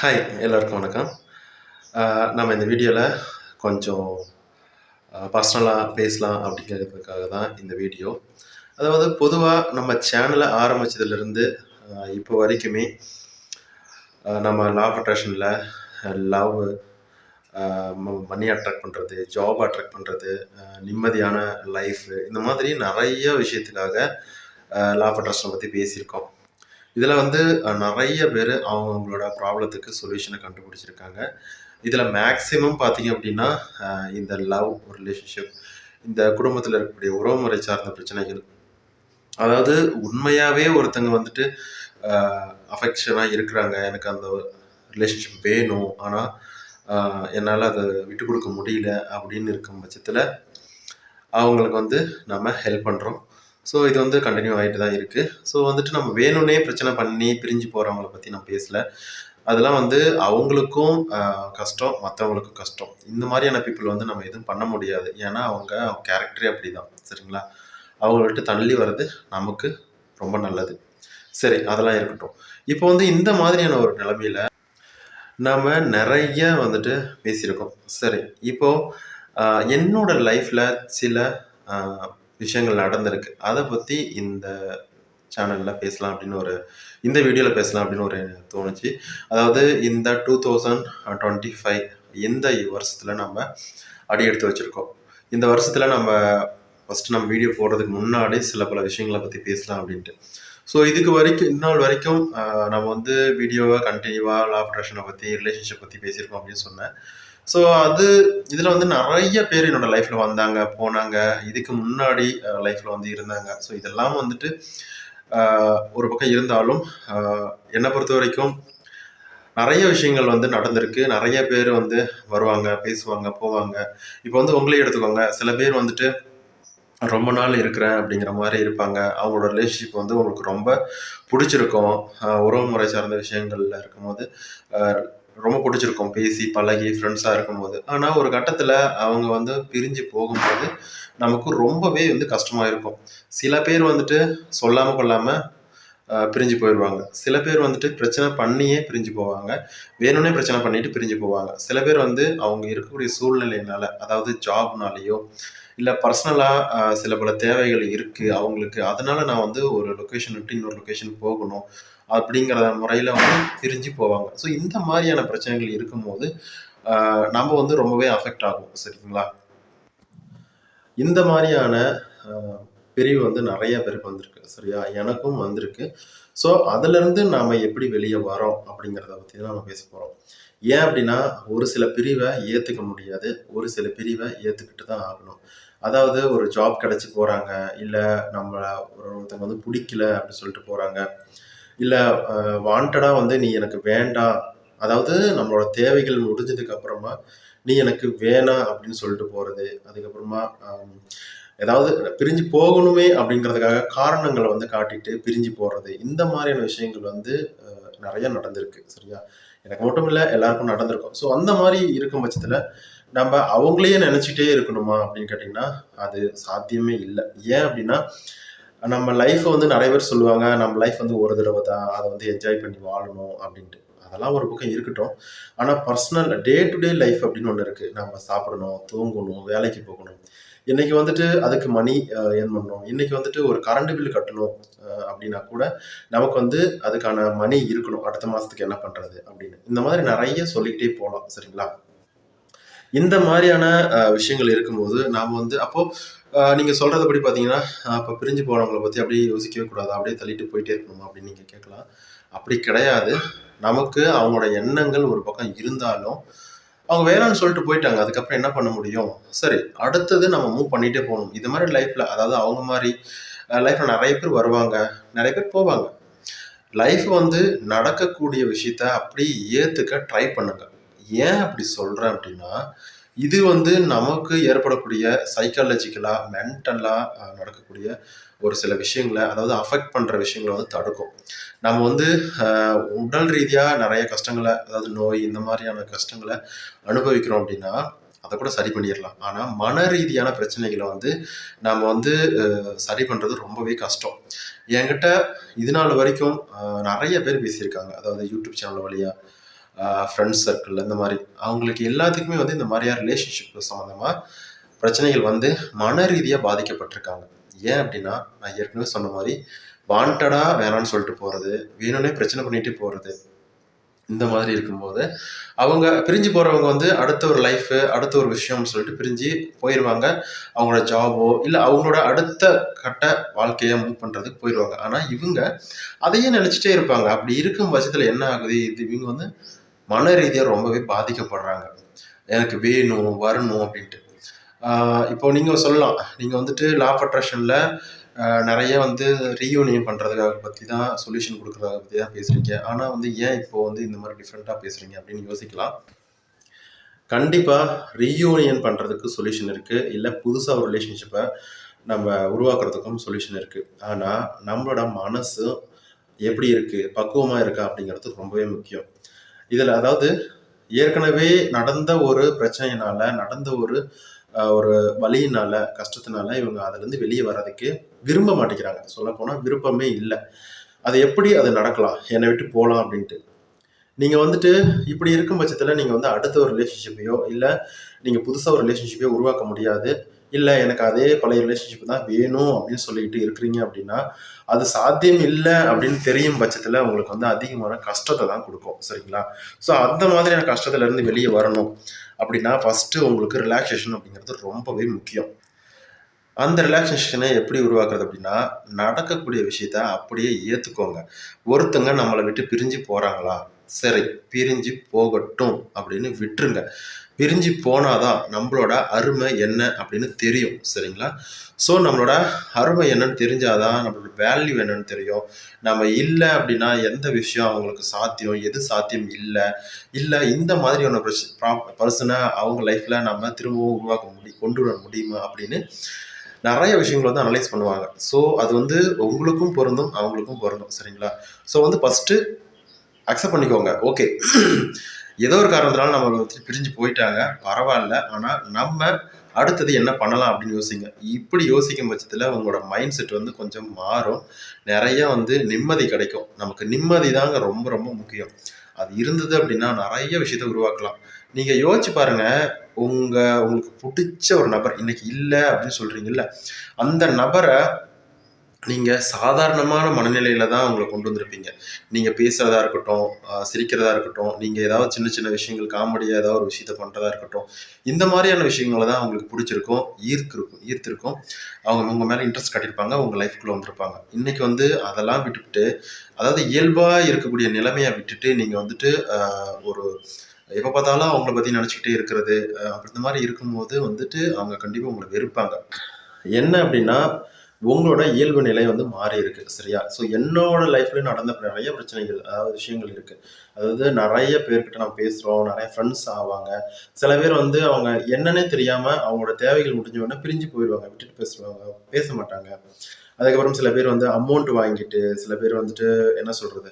Hi எல்லாருக்கும் வணக்கம். நம்ம இந்த வீடியோவில் கொஞ்சம் பர்சனலாக பேசலாம் அப்படிங்கிறதுக்காக தான் இந்த வீடியோ. அதாவது பொதுவாக நம்ம சேனலை ஆரம்பித்ததுலேருந்து இப்போ வரைக்குமே நம்ம லா ஆஃப் அட்ராக்ஷனில் லவ் மணி அட்ராக்ட் பண்ணுறது ஜாப் அட்ராக்ட் பண்ணுறது நிம்மதியான லைஃப் இந்த மாதிரி நிறைய விஷயத்துக்காக லா ஆஃப் அட்ராக்ஷனை பற்றி பேசியிருக்கோம். இதில் வந்து நிறைய பேர் அவங்கவுங்களோட ப்ராப்ளத்துக்கு சொல்யூஷனை கண்டுபிடிச்சிருக்காங்க. இதில் மேக்ஸிமம் பார்த்தீங்க அப்படின்னா இந்த லவ் ரிலேஷன்ஷிப் இந்த குடும்பத்தில் இருக்கக்கூடிய உறவுமுறை சார்ந்த பிரச்சனைகள். அதாவது உண்மையாகவே ஒருத்தங்க வந்துட்டு அஃபெக்ஷனாக இருக்கிறாங்க. எனக்கு அந்த ரிலேஷன்ஷிப் வேணும். ஆனால் என்னால் அதை விட்டு கொடுக்க முடியல அப்படின்னு இருக்கும் பட்சத்தில் அவங்களுக்கு வந்து நம்ம ஹெல்ப் பண்ணுறோம் ஸோ இது வந்து கண்டினியூ ஆகிட்டு தான் இருக்குது ஸோ வந்துட்டு நம்ம வேணும்னே பிரச்சனை பண்ணி பிரிஞ்சு போகிறவங்கள பற்றி நான் பேசலை. அதெல்லாம் வந்து அவங்களுக்கும் கஷ்டம் மற்றவங்களுக்கும் கஷ்டம். இந்த மாதிரியான பீப்புள் வந்து நம்ம எதுவும் பண்ண முடியாது. ஏன்னா அவங்க கேரக்டரே அப்படி தான் சரிங்களா? அவங்கள்ட்ட தள்ளி வர்றது நமக்கு ரொம்ப நல்லது. சரி அதெல்லாம் இருக்கட்டும். இப்போ வந்து இந்த மாதிரியான ஒரு நிலமையில நம்ம நிறைய வந்துட்டு பேசியிருக்கோம். சரி இப்போது என்னோடய என்னோட சில விஷயங்கள் நடந்திருக்கு. அதை பற்றி இந்த சேனலில் பேசலாம் அப்படின்னு ஒரு இந்த வீடியோவில் பேசலாம் அப்படின்னு ஒரு தோணுச்சு. அதாவது இந்த டூ தௌசண்ட் டுவெண்ட்டி ஃபைவ் இந்த வருஷத்தில் நம்ம அடி எடுத்து வச்சுருக்கோம். இந்த வருஷத்தில் நம்ம ஃபஸ்ட்டு நம்ம வீடியோ போடுறதுக்கு முன்னாடி சில பல விஷயங்களை பற்றி பேசலாம் அப்படின்ட்டு. ஸோ இதுக்கு வரைக்கும் இந்நாள் வரைக்கும் நம்ம வந்து வீடியோவை கண்டினியூவாக லா அட்ராக்ஷனை பற்றி ரிலேஷன்ஷிப் பற்றி பேசியிருக்கோம் அப்படின்னு சொன்னேன். ஸோ அது இதில் வந்து நிறைய பேர் என்னோட லைஃப்பில் வந்தாங்க போனாங்க. இதுக்கு முன்னாடி லைஃப்பில் வந்து இருந்தாங்க. ஸோ இதெல்லாம் வந்துட்டு ஒரு பக்கம் இருந்தாலும் என்னை பொறுத்த வரைக்கும் நிறைய விஷயங்கள் வந்து நடந்திருக்கு. நிறைய பேர் வந்து வருவாங்க பேசுவாங்க போவாங்க. இப்போ வந்து உங்களே எடுத்துக்கோங்க. சில பேர் வந்துட்டு ரொம்ப நாள் இருக்கிறேன் அப்படிங்கிற மாதிரி இருப்பாங்க. அவங்களோட ரிலேஷன்ஷிப் வந்து உங்களுக்கு ரொம்ப பிடிச்சிருக்கும். உறவு முறை சார்ந்த விஷயங்கள்ல இருக்கும்போது ரொம்ப பிடிச்சிருக்கும். பேசி பழகி ஃப்ரெண்ட்ஸாக இருக்கும்போது. ஆனால் ஒரு கட்டத்தில் அவங்க வந்து பிரிஞ்சு போகும்போது நமக்கு ரொம்பவே வந்து கஷ்டமாக இருக்கும். சில பேர் வந்துட்டு சொல்லாமல் கொள்ளாமல் பிரிஞ்சு போயிடுவாங்க. சில பேர் வந்துட்டு பிரச்சனை பண்ணியே பிரிஞ்சு போவாங்க. வேணும்னே பிரச்சனை பண்ணிட்டு பிரிஞ்சு போவாங்க. சில பேர் வந்து அவங்க இருக்கக்கூடிய சூழ்நிலையினால அதாவது ஜாப்னாலேயோ இல்லை பர்சனலாக சில பல தேவைகள் இருக்குது அவங்களுக்கு. அதனால நான் வந்து ஒரு லொக்கேஷன் விட்டு இன்னொரு லொக்கேஷன் போகணும் அப்படிங்கிற முறையில் வந்து பிரிஞ்சு போவாங்க. ஸோ இந்த மாதிரியான பிரச்சனைகள் இருக்கும்போது நம்ம வந்து ரொம்பவே அஃபெக்ட் ஆகும் சரிங்களா? இந்த மாதிரியான பிரிவு வந்து நிறைய பேருக்கு வந்திருக்கு சரியா? எனக்கும் வந்திருக்கு. ஸோ அதுலேருந்து நாம் எப்படி வெளியே வரோம் அப்படிங்கிறத பற்றி தான் நம்ம பேச போகிறோம் ஏன் அப்படின்னா ஒரு சில பிரிவை ஏற்றுக்க முடியாது. ஒரு சில பிரிவை ஏற்றுக்கிட்டு தான் ஆகணும். அதாவது ஒரு ஜாப் கிடச்சி போகிறாங்க இல்லை நம்ம ஒருத்தவங்க வந்து பிடிக்கல அப்படின்னு சொல்லிட்டு போகிறாங்க இல்லை வாண்டடாக வந்து நீ எனக்கு வேண்டாம். அதாவது நம்மளோட தேவைகள் முடிஞ்சதுக்கு அப்புறமா நீ எனக்கு வேணாம் அப்படின்னு சொல்லிட்டு போகிறது அதுக்கப்புறமா ஏதாவது பிரிஞ்சு போகணுமே அப்படிங்கிறதுக்காக காரணங்களை வந்து காட்டிட்டு பிரிஞ்சு போடுறது இந்த மாதிரியான விஷயங்கள் வந்து நிறைய நடந்திருக்கு சரியா? எனக்கு மட்டும் இல்லை எல்லாருக்கும் நடந்திருக்கும். ஸோ அந்த மாதிரி இருக்கும் பட்சத்தில் நம்ம அவங்களையே நினச்சிட்டே இருக்கணுமா அப்படின்னு கேட்டிங்கன்னா அது சாத்தியமே இல்லை. ஏன் அப்படின்னா நம்ம லைஃப்பை வந்து நிறைய பேர் சொல்லுவாங்க நம்ம லைஃப் வந்து ஒரு தடவை தான் அதை வந்து என்ஜாய் பண்ணி வாழணும் அப்படின்ட்டு. அதெல்லாம் ஒரு பக்கம் இருக்கட்டும். ஆனால் personal day to day life அப்படின்னு ஒன்று இருக்குது நம்ம சாப்பிடணும் தூங்கணும் வேலைக்கு போகணும். இன்னைக்கு வந்துட்டு அதுக்கு மணி ஏர்ன் பண்ணணும். இன்னைக்கு வந்துட்டு ஒரு கரண்ட் பில் கட்டணும் அப்படின்னா கூட நமக்கு வந்து அதுக்கான மணி இருக்கணும். அடுத்த மாதத்துக்கு என்ன பண்ணுறது அப்படின்னு. இந்த மாதிரி நிறைய சொல்லிக்கிட்டே போகலாம் சரிங்களா? இந்த மாதிரியான விஷயங்கள் இருக்கும்போது நாம் வந்து அப்போது நீங்கள் சொல்கிறதபடி பார்த்தீங்கன்னா அப்போ பிரிஞ்சு போனவங்களை பற்றி அப்படியே யோசிக்கவே கூடாது. அப்படியே தள்ளிட்டு போயிட்டே இருக்கணுமா அப்படின்னு நீங்கள் கேட்கலாம். அப்படி கிடையாது. நமக்கு அவங்களோட எண்ணங்கள் ஒரு பக்கம் இருந்தாலும் அவங்க வேணாம்னு சொல்லிட்டு போயிட்டாங்க. அதுக்கப்புறம் என்ன பண்ண முடியும்? சரி அடுத்தது நம்ம மூவ் பண்ணிகிட்டே போகணும். இது மாதிரி லைஃப்பில் அதாவது அவங்க மாதிரி லைஃப்பில் நிறைய பேர் வருவாங்க. நிறைய பேர் போவாங்க. லைஃப் வந்து நடக்கக்கூடிய விஷயத்த அப்படியே ஏற்றுக்க ட்ரை பண்ணுங்க. ஏன் அப்படி சொல்கிறேன் அப்படின்னா இது வந்து நமக்கு ஏற்படக்கூடிய சைக்காலஜிக்கலாக மென்டலாக நடக்கக்கூடிய ஒரு சில விஷயங்களை அதாவது அஃபெக்ட் பண்ணுற விஷயங்களை வந்து தடுக்கும். நம்ம வந்து உடல் ரீதியாக நிறைய கஷ்டங்களை அதாவது நோய் இந்த மாதிரியான கஷ்டங்களை அனுபவிக்கிறோம் அப்படின்னா அதை கூட சரி பண்ணிடலாம். ஆனால் மன ரீதியான பிரச்சனைகளை வந்து நம்ம வந்து சரி பண்ணுறது ரொம்பவே கஷ்டம். என்கிட்ட இது நாள் வரைக்கும் நிறைய பேர் பேசியிருக்காங்க. அதாவது யூடியூப் சேனல் வழியாக ஃப்ரெண்ட்ஸ் சர்க்கிள் இந்த மாதிரி. அவங்களுக்கு எல்லாத்துக்குமே வந்து இந்த மாதிரியான ரிலேஷன்ஷிப் சம்மந்தமாக பிரச்சனைகள் வந்து மன ரீதியாக பாதிக்கப்பட்டிருக்காங்க. ஏன் அப்படின்னா நான் ஏற்கனவே சொன்ன மாதிரி வாண்டடாக வேணான்னு சொல்லிட்டு போகிறது வேணும்னே பிரச்சனை பண்ணிட்டு போகிறது இந்த மாதிரி இருக்கும்போது அவங்க பிரிஞ்சு போகிறவங்க வந்து அடுத்த ஒரு லைஃபு அடுத்த ஒரு விஷயம்னு சொல்லிட்டு பிரிஞ்சு போயிடுவாங்க அவங்களோட ஜாபோ இல்லை அவங்களோட அடுத்த கட்ட வாழ்க்கையை மூவ் பண்ணுறதுக்கு போயிடுவாங்க ஆனால் இவங்க அதையே நினச்சிட்டே இருப்பாங்க. அப்படி இருக்கும் பட்சத்தில் என்ன ஆகுது? இது இவங்க வந்து மன ரீதியாக ரொம்பவே பாதிக்கப்படுறாங்க. எனக்கு வேணும் வரணும் அப்படின்ட்டு. இப்போ நீங்கள் சொல்லலாம். நீங்கள் வந்துட்டு லா ஆஃப் அட்ராக்ஷனில் நிறைய வந்து ரீயூனியன் பண்ணுறதுக்காக பற்றி தான் சொல்யூஷன் கொடுக்குறத பற்றி தான் பேசுகிறீங்க ஆனால் வந்து ஏன் இப்போ வந்து இந்த மாதிரி டிஃப்ரெண்ட்டாக பேசுகிறீங்க அப்படின்னு யோசிக்கலாம். கண்டிப்பாக ரீயூனியன் பண்ணுறதுக்கு சொல்யூஷன் இருக்குது இல்லை புதுசாக ஒரு ரிலேஷன்ஷிப்பை நம்ம உருவாக்குறதுக்கும் சொல்யூஷன் இருக்குது ஆனால் நம்மளோட மனசு எப்படி இருக்குது பக்குவமாக இருக்கா அப்படிங்கிறது ரொம்பவே முக்கியம். இதில் அதாவது ஏற்கனவே நடந்த ஒரு பிரச்சனையினால நடந்த ஒரு ஒரு வழியினால கஷ்டத்தினால இவங்க அதுலேருந்து வெளியே வர்றதுக்கு விரும்ப மாட்டேங்கிறாங்க. சொல்லப்போனால் விருப்பமே இல்லை. அது எப்படி அது நடக்கலாம்? என்னை விட்டு போகலாம் அப்படின்ட்டு. நீங்கள் வந்துட்டு இப்படி இருக்கும் பட்சத்தில் நீங்கள் வந்து அடுத்த ஒரு ரிலேஷன்ஷிப்பையோ இல்லை நீங்கள் புதுசாக ஒரு ரிலேஷன்ஷிப்பையோ உருவாக்க முடியாது. இல்லை எனக்கு அதே பழைய ரிலேஷன்ஷிப் தான் வேணும் அப்படின்னு சொல்லிட்டு இருக்கிறீங்க அப்படின்னா அது சாத்தியம் இல்லை அப்படின்னு தெரியும் பட்சத்தில் உங்களுக்கு வந்து அதிகமான கஷ்டத்தை தான் கொடுக்கும். சரிங்களா? ஸோ அந்த மாதிரியான கஷ்டத்துலேருந்து வெளியே வரணும் அப்படின்னா ஃபஸ்ட்டு உங்களுக்கு ரிலாக்ஸேஷன் அப்படிங்கிறது ரொம்பவே முக்கியம். அந்த ரிலாக்ஸேஷனை எப்படி உருவாக்குறது அப்படின்னா நடக்கக்கூடிய விஷயத்த அப்படியே ஏற்றுக்கோங்க ஒருத்தங்க நம்மளை விட்டு பிரிஞ்சு போகிறாங்களா சரி பிரிஞ்சு போகட்டும் அப்படின்னு விட்டுருங்க. பிரிஞ்சு போனாதான் நம்மளோட அருமை என்ன அப்படின்னு தெரியும் சரிங்களா? ஸோ நம்மளோட அருமை என்னன்னு தெரிஞ்சாதான் நம்மளோட வேல்யூ என்னன்னு தெரியும். நம்ம இல்லை அப்படின்னா எந்த விஷயம் அவங்களுக்கு சாத்தியம் எது சாத்தியம் இல்லை? இல்லை இந்த மாதிரியான பர்சனை அவங்க லைஃப்பில் நம்ம திரும்பவும் உருவாக்க முடியும் கொண்டு வர முடியுமா அப்படின்னு நிறைய விஷயங்களை வந்து அனலைஸ் பண்ணுவாங்க. ஸோ அது வந்து உங்களுக்கும் பொருந்தும் அவங்களுக்கும் பொருந்தும் சரிங்களா? ஸோ வந்து ஃபஸ்ட்டு அக்செப்ட் பண்ணிக்கோங்க. ஓகே ஏதோ ஒரு காரணத்தினால நம்மளை வச்சு பிரிஞ்சு போயிட்டாங்க. பரவாயில்ல. ஆனால் நம்ம அடுத்தது என்ன பண்ணலாம் அப்படின்னு யோசிங்க. இப்படி யோசிக்கும் பட்சத்தில் உங்களோட மைண்ட் செட் வந்து கொஞ்சம் மாறும். நிறைய வந்து நிம்மதி கிடைக்கும். நமக்கு நிம்மதி தாங்க ரொம்ப ரொம்ப முக்கியம். அது இருந்தது அப்படின்னா நிறைய விஷயத்த உருவாக்கலாம். நீங்கள் யோசிச்சு பாருங்க. உங்கள் உங்களுக்கு பிடிச்ச ஒரு நபர் இன்னைக்கு இல்லை அப்படின்னு சொல்கிறீங்கல்ல அந்த நபரை நீங்கள் சாதாரணமான மனநிலையில் தான் உங்களை கொண்டு வந்திருப்பீங்க. நீங்கள் பேசுகிறதா இருக்கட்டும் சிரிக்கிறதா இருக்கட்டும் நீங்கள் ஏதாவது சின்ன சின்ன விஷயங்கள் காமெடியாக ஏதாவது ஒரு விஷயத்த பண்ணுறதா இருக்கட்டும் இந்த மாதிரியான விஷயங்களை தான் அவங்களுக்கு பிடிச்சிருக்கும் ஈர்த்திருக்கும் ஈர்த்திருக்கும். அவங்க உங்கள் மேலே இன்ட்ரெஸ்ட் காட்டியிருப்பாங்க உங்கள் லைஃப்குள்ளே வந்திருப்பாங்க. இன்னைக்கு வந்து அதெல்லாம் விட்டுவிட்டு அதாவது இயல்பாக இருக்கக்கூடிய நிலைமையை விட்டுட்டு நீங்கள் வந்துட்டு ஒரு எப்போ பார்த்தாலும் அவங்கள பற்றி நினச்சிக்கிட்டே இருக்கிறது அப்படி இந்த மாதிரி இருக்கும்போது வந்துட்டு அவங்க கண்டிப்பாக உங்களை வெறுப்பாங்க. என்ன அப்படின்னா உங்களோட இயல்பு நிலை வந்து மாறி இருக்கு சரியா? ஸோ என்னோட லைஃப்ல நடந்த நிறைய பிரச்சனைகள் அதாவது விஷயங்கள் இருக்கு. அதாவது நிறைய பேர்கிட்ட நம்ம பேசுகிறோம் நிறைய ஃப்ரெண்ட்ஸ் ஆவாங்க. சில பேர் வந்து அவங்க என்னன்னே தெரியாம அவங்களோட தேவைகள் முடிஞ்ச உடனே பிரிஞ்சு போயிடுவாங்க விட்டுட்டு பேசுவாங்க பேச மாட்டாங்க. அதுக்கப்புறம் சில பேர் வந்து அமௌண்ட் வாங்கிட்டு சில பேர் வந்துட்டு என்ன சொல்றது?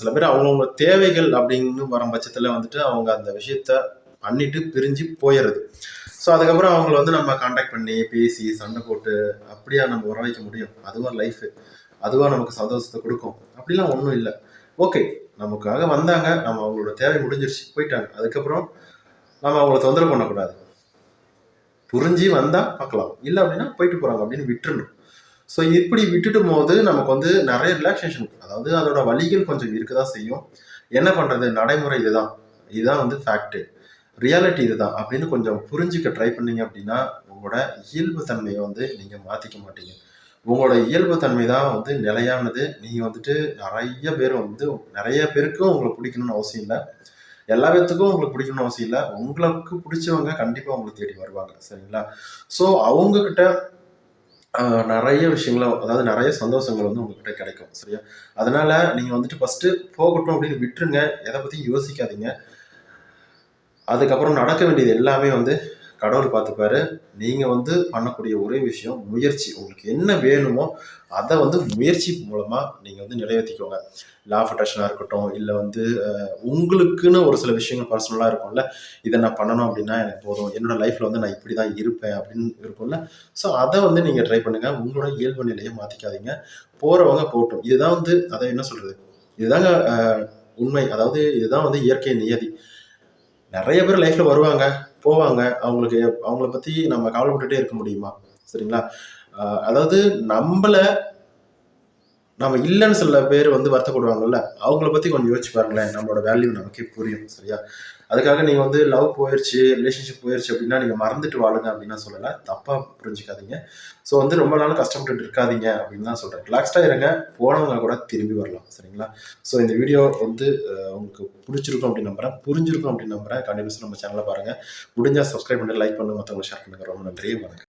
சில பேர் அவங்கவுங்க தேவைகள் அப்படின்னு வரும் பட்சத்துல வந்துட்டு அவங்க அந்த விஷயத்த பண்ணிட்டு பிரிஞ்சு போயிடுறது. ஸோ அதுக்கப்புறம் அவங்கள வந்து நம்ம காண்டாக்ட் பண்ணி பேசி சண்டை போட்டு அப்படியா நம்ம உற வைக்க முடியும். அதுவாக லைஃப் அதுவாக நமக்கு சந்தோஷத்தை கொடுக்கும். அப்படிலாம் ஒன்றும் இல்லை. ஓகே நமக்காக வந்தாங்க. நம்ம அவங்களோட தேவை முடிஞ்சிருச்சு. போயிட்டாங்க. அதுக்கப்புறம் நம்ம அவங்கள தொந்தரவு பண்ணக்கூடாது. புரிஞ்சு வந்தால் பார்க்கலாம். இல்லை அப்படின்னா போயிட்டு போகிறாங்க அப்படின்னு விட்டுருணும் ஸோ இப்படி விட்டுட்டும் போது நமக்கு வந்து நிறைய ரிலாக்ஸேஷன் அதாவது அதோட வழிகள் கொஞ்சம் இருக்க தான் செய்யும். என்ன பண்ணுறது நடைமுறை இதுதான். இதுதான் வந்து ஃபேக்ட்டு ரியாலிட்டி இதுதான் அப்படின்னு கொஞ்சம் புரிஞ்சுக்க ட்ரை பண்ணீங்க அப்படின்னா உங்களோட இயல்பு தன்மையை வந்து நீங்க மாத்திக்க மாட்டீங்க. உங்களோட இயல்பு தன்மை தான் வந்து நிலையானது. நீங்க வந்துட்டு நிறைய பேர் வந்து நிறைய பேருக்கும் உங்களை பிடிக்கணும்னு அவசியம் இல்லை. எல்லா பேர்த்துக்கும் உங்களுக்கு பிடிக்கணும்னு அவசியம் இல்லை. உங்களுக்கு பிடிச்சவங்க கண்டிப்பா உங்களை தேடி வருவாங்க. சரிங்களா? ஸோ அவங்க கிட்ட நிறைய விஷயங்கள அதாவது நிறைய சந்தோஷங்கள் வந்து உங்ககிட்ட கிடைக்கும். சரியா? அதனால நீங்க வந்துட்டு ஃபர்ஸ்ட் போகட்டும் அப்படின்னு விட்டுருங்க. எதை பற்றியும் யோசிக்காதீங்க. அதுக்கப்புறம் நடக்க வேண்டியது எல்லாமே வந்து கடவுள் பார்த்துப்பாரு. நீங்கள் வந்து பண்ணக்கூடிய ஒரே விஷயம் முயற்சி. உங்களுக்கு என்ன வேணுமோ அதை வந்து முயற்சி மூலமாக நீங்கள் வந்து நிறைவேற்றிக்கோங்க லா ஆஃப் அட்ராக்ஷனாக இருக்கட்டும் இல்லை வந்து உங்களுக்குன்னு ஒரு சில விஷயங்கள் பர்சனலாக இருக்கும்ல இதை நான் பண்ணணும் அப்படின்னா எனக்கு போதும். என்னோட லைஃப்பில் வந்து நான் இப்படி தான் இருப்பேன் அப்படின்னு இருக்கும்ல. ஸோ அதை வந்து நீங்கள் ட்ரை பண்ணுங்கள் உங்களோட இயல்பு நிலையை மாற்றிக்காதீங்க போகிறவங்க போகட்டும் இதுதான் வந்து அதை என்ன சொல்கிறது இதுதாங்க உண்மை. அதாவது இதுதான் வந்து இயற்கை நியதி. நிறைய பேர் லைஃப்ல வருவாங்க போவாங்க. அவங்களுக்கு அவங்கள பத்தி நம்ம கவலைப்பட்டுட்டே இருக்க முடியுமா? சரிங்களா? அதாவது நம்மள நம்ம இல்லைன்னு சில பேர் வந்து வருத்தப்படுவாங்கல்ல? அவங்கள பத்தி கொஞ்சம் யோசிச்சு பாருங்களேன். நம்மளோட வேல்யூ நமக்கே புரியும் சரியா? அதுக்காக நீங்க வந்து லவ் போயிருச்சு ரிலேஷன்ஷிப் போயிருச்சு அப்படின்னா நீங்க மறந்துட்டு வாழுங்க அப்படின்னு சொல்லலை சொல்லல. தப்பா புரிஞ்சுக்காதீங்க. ஸோ வந்து ரொம்ப நாள் கஷ்டப்பட்டு இருக்காதீங்க அப்படின்னு தான் சொல்றேன். ரிலாக்ஸ்டா இருங்க. போனவங்க கூட திரும்பி வரலாம் சரிங்களா? ஸோ இந்த வீடியோ வந்து உங்களுக்கு பிடிச்சிருக்கும் அப்படின்னு நம்புறேன். புரிஞ்சிருக்கும் அப்படின்னு நம்புறேன். கண்டிப்பாக நம்ம சேனலை பாருங்க. முடிஞ்சா சப்ஸ்கிரைப் பண்ணி லைக் பண்ணுங்க. மற்றவங்களை ஷேர் பண்ணுங்க. ரொம்ப நன்றி. வணக்கம்.